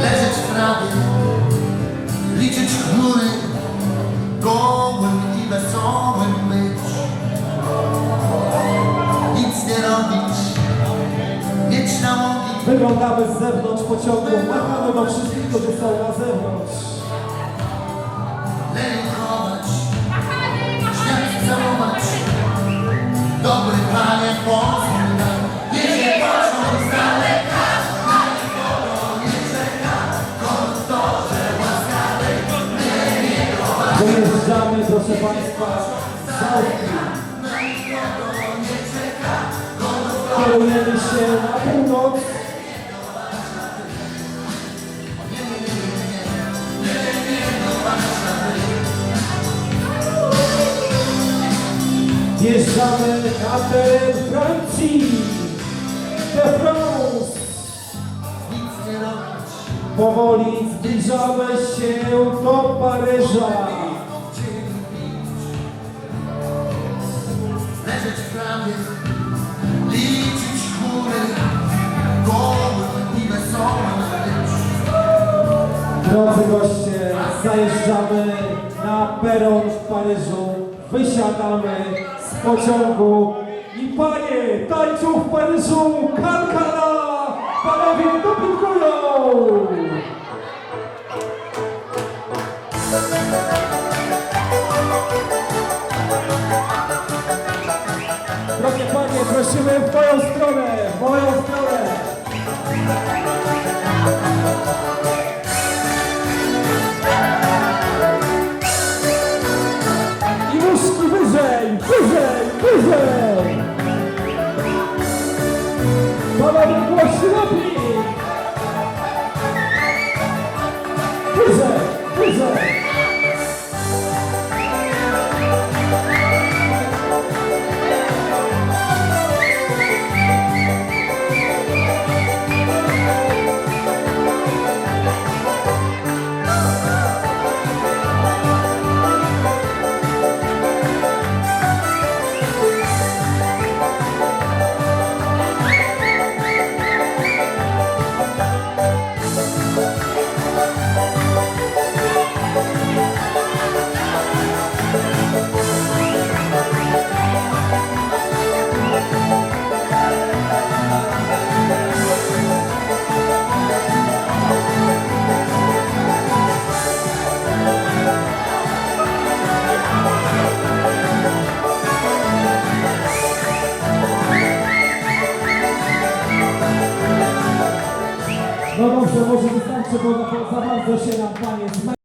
Leżeć w liczyć chmury, gołym i wesołym być. Nic nie robić, mieć nałogi. Wyglądamy z zewnątrz pociągu, machamy do wszystkich, którzy są na zewnątrz. Dojeżdżamy, proszę Państwa. Kierujemy się na północ. Wjeżdżamy na teren Francji. De France. Powoli zbliżamy się do Paryża. Drodzy goście, zajeżdżamy na peron w Paryżu, wysiadamy z pociągu i panie tańczą w Paryżu kankana! Panowie dopingują! Drogie panie, prosimy w moją stronę, w moją stronę! No dobrze, może wystarczy, bo za bardzo się nam panie.